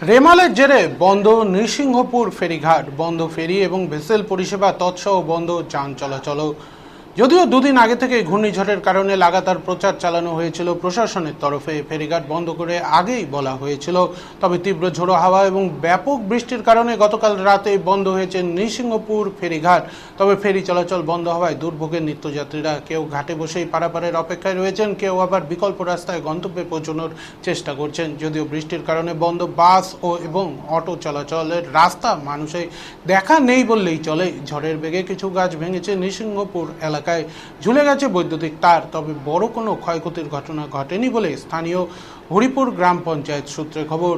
রেমালের জেরে বন্ধ নৃসিংহপুর ফেরিঘাট বন্ধ ফেরি এবং ভেসেল পরিষেবা তৎসহ বন্ধ যান চলাচল যদিও দুদিন আগে থেকে ঘূর্ণিঝড়ের কারণে লাগাতার প্রচার চালানো হয়েছিল প্রশাসনের তরফে, ফেরিঘাট বন্ধ করে আগেই বলা হয়েছিল। তবে তীব্র ঝোড়ো হাওয়া এবং ব্যাপক বৃষ্টির কারণে গতকাল রাতে বন্ধ হয়েছে নৃসিংহপুর ফেরিঘাট। তবে ফেরি চলাচল বন্ধ হওয়ায় দুর্ভোগের নিত্যযাত্রীরা কেউ ঘাটে বসেই পারাপারের অপেক্ষায় রয়েছেন, কেউ আবার বিকল্প রাস্তায় গন্তব্যে পৌঁছানোর চেষ্টা করছেন। যদিও বৃষ্টির কারণে বন্ধ বাস ও এবং অটো চলাচলের রাস্তা মানুষের দেখা নেই বললেই চলে। ঝড়ের বেগে কিছু গাছ ভেঙেছে নৃসিংহপুর এলাকায় ঝুলে গেছে বৈদ্যুতিক তার। তবে বড় কোনো ক্ষয়ক্ষতির ঘটনা ঘটেনি বলে স্থানীয় হরিপুর গ্রাম পঞ্চায়েত সূত্রে খবর।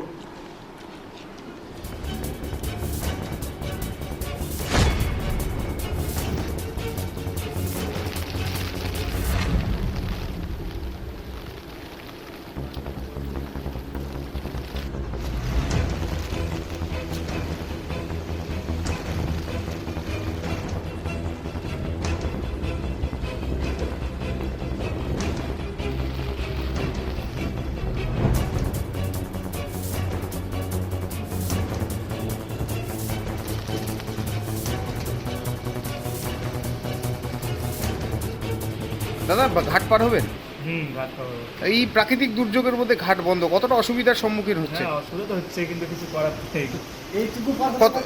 দাদা ঘাট পার হবেন? হুম ঘাট পাবো এই প্রাকৃতিক দুর্যোগের মধ্যে ঘাট বন্ধ কতটা অসুবিধার সম্মুখীন হচ্ছে হ্যাঁ অসুবিধা তো হচ্ছে কিন্তু কিছু করার নেই।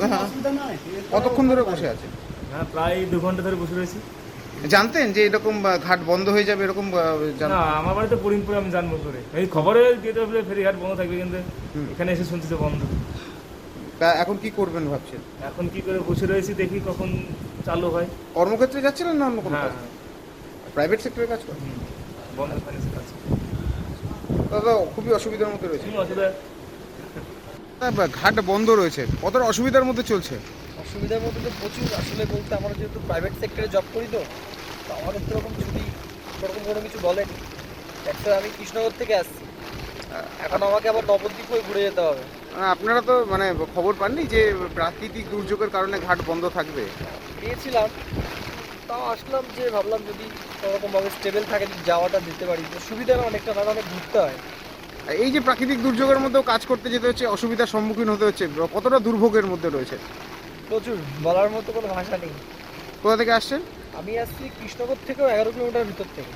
হ্যাঁ। কতক্ষণ ধরে বসে আছে হ্যাঁ প্রায় দু ঘণ্টা ধরে বসে রয়েছি। জানতেন যে এরকম ঘাট বন্ধ হয়ে যাবে এরকম না আমার বাড়িতে পরিমপুরে আমি জানব করে এই খবরে যেতে হবে ফেরিঘাট বন্ধ থাকবে কিন্তু হুম। এখানে এসে শুনছি যে বন্ধ। তা এখন কি করবেন ভাবছেন? এখন কি করে বসে রয়েছি দেখি কখন চালু হয়। কর্মক্ষেত্রে যাচ্ছিলেন না অন্য কোনো হ্যাঁ প্রাইভেট সেক্টরে কাজ ফাইন্যান্স দাদা খুবই অসুবিধার মধ্যে রয়েছে। অসুবিধা। তা ঘাট বন্ধ রয়েছে। কতটা অসুবিধার মধ্যে চলছে? অসুবিধার মধ্যে তো প্রচুর। আসলে বলতে আমরা যেহেতু প্রাইভেট সেক্টরে জব করি তো তো আমাদের তো এরকম ছুটি সেরকম কোনো কিছু বলেনি। অ্যাকচুয়ালি আমি কৃষ্ণনগর থেকে আসছি। এখন আমাকে আবার নবদ্বীপ হয়ে ঘুরে যেতে হবে। আপনারা তো মানে খবর পাননি যে প্রাকৃতিক দুর্যোগের কারণে ঘাট বন্ধ থাকবে? গিয়েছিলাম তাও আসলাম যে ভাবলাম যদি কোনোরকমভাবে স্টেবেল থাকে যদি যাওয়াটা দিতে পারি তো সুবিধা না অনেকটা না অনেক ঘুরতে হয়। আর এই যে প্রাকৃতিক দুর্যোগের মধ্যেও কাজ করতে যেতে হচ্ছে অসুবিধার সম্মুখীন হতে হচ্ছে কতটা দুর্ভোগের মধ্যে রয়েছে? প্রচুর বলার মতো কোনো ভাষা নেই। কোথা থেকে আসছেন? আমি আসছি কৃষ্ণগর থেকেও এগারো কিলোমিটার ভিতর থেকে।